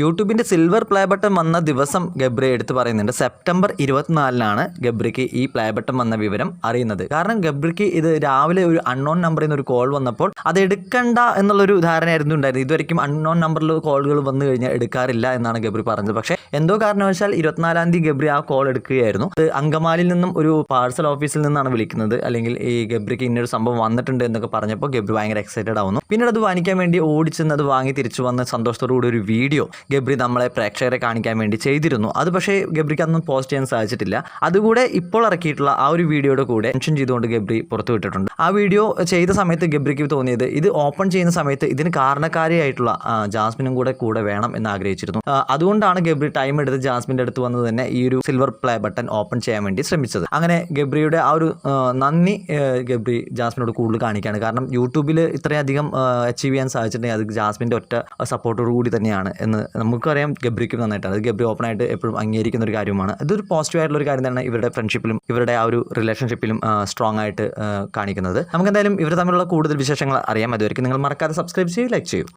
യൂട്യൂബിന്റെ silver play button വന്ന ദിവസം ഗബ്രി എടുത്ത് പറയുന്നുണ്ട്. സെപ്റ്റംബർ ഇരുപത്തിനാലിനാണ് ഗബ്രിക്ക് ഈ പ്ലേ ബട്ടൺ വന്ന വിവരം അറിയുന്നത്. കാരണം ഗബ്രിക്ക് ഇത് രാവിലെ ഒരു അൺനോൺ നമ്പറിൽ നിന്ന് ഒരു കോൾ വന്നപ്പോൾ അത് എടുക്കണ്ട എന്നുള്ളൊരു ധാരണയായിരുന്നു ഉണ്ടായിരുന്നത്. ഇതുവരെയും അൺനോൺ നമ്പറിൽ കോളുകൾ വന്നു കഴിഞ്ഞാൽ എടുക്കാറില്ല എന്നാണ് ഗബ്രി പറഞ്ഞത്. പക്ഷേ എന്തോ കാരണവശാൽ ഇരുപത്തിനാലാം തീയതി ഗബ്രി ആ കോൾ എടുക്കുകയായിരുന്നു. അത് അങ്കമാലിൽ നിന്നും ഒരു പാഴ്സൽ ഓഫീസിൽ നിന്നാണ് വിളിക്കുന്നത്. അല്ലെങ്കിൽ ഈ ഗബ്രിക്ക് ഇന്നൊരു സംഭവം വന്നിട്ടുണ്ട് എന്നൊക്കെ പറഞ്ഞപ്പോൾ ഗബ്രി ഭയങ്കര എക്സൈറ്റഡ് ആവുന്നു. പിന്നീട് അത് വാങ്ങിക്കാൻ വേണ്ടി ഓടിച്ചെന്ന് അത് വാങ്ങി തിരിച്ചു വന്ന സന്തോഷത്തോടു കൂടി ഒരു വീഡിയോ ഗബ്രി നമ്മളെ പ്രേക്ഷകരെ കാണിക്കാൻ വേണ്ടി ചെയ്തിരുന്നു. അത് പക്ഷേ ഗബ്രിക്ക് അന്നും പോസ്റ്റ് ചെയ്യാൻ സാധിച്ചിട്ടില്ല. അതുകൂടെ ഇപ്പോൾ ഇറക്കിയിട്ടുള്ള ആ ഒരു വീഡിയോയുടെ കൂടെ മെൻഷൻ ചെയ്തുകൊണ്ട് ഗബ്രി പുറത്തുവിട്ടിട്ടുണ്ട് ആ വീഡിയോ ചെയ്ത സമയത്ത് ഗബ്രിക്ക് തോന്നിയത് ഇത് ഓപ്പൺ ചെയ്യുന്ന സമയത്ത് ഇതിന് കാരണക്കാരിയായിട്ടുള്ള ജാസ്മിനും കൂടെ കൂടെ വേണം എന്ന് ആഗ്രഹിച്ചിരുന്നു. അതുകൊണ്ടാണ് ഗബ്രി ടൈം എടുത്ത് ജാസ്മിന്റെ അടുത്ത് വന്ന് തന്നെ ഈ ഒരു സിൽവർ പ്ലേ ബട്ടൺ ഓപ്പൺ ചെയ്യാൻ വേണ്ടി ശ്രമിച്ചത്. അങ്ങനെ ഗബ്രിയുടെ ആ ഒരു നന്ദി ഗബ്രി ജാസ്മിനോട് കൂടുതൽ കാണിക്കുകയാണ്. കാരണം യൂട്യൂബിൽ ഇത്രയധികം അച്ചീവ് ചെയ്യാൻ സാധിച്ചിട്ടുണ്ടെങ്കിൽ അത് ജാസ്മിന്റെ ഒറ്റ സപ്പോർട്ടോടുകൂടി തന്നെയാണ് എന്ന് നമുക്കറിയാം ഗബ്രിക്കും നന്നായിട്ടാണ്. അത് ഗബ്രി ഓപ്പണായിട്ട് എപ്പോഴും അംഗീകരിക്കുന്ന ഒരു കാര്യമാണ്. ഇതൊരു പോസിറ്റീവ് ആയിട്ടുള്ള ഒരു കാര്യം തന്നെയാണ് ഇവരുടെ ഫ്രണ്ട്ഷിപ്പിലും ഇവരുടെ ആ ഒരു റിലേഷൻഷിപ്പിലും സ്ട്രോങ് ആയിട്ട് കാണിക്കുന്നത്. നമുക്ക് എന്തായാലും ഇവർ തമ്മിലുള്ള കൂടുതൽ വിശേഷങ്ങൾ അറിയാം. അതുവരെയും നിങ്ങൾ മറക്കാതെ സബ്സ്ക്രൈബ് ചെയ്യുക ലൈക്ക് ചെയ്യൂ.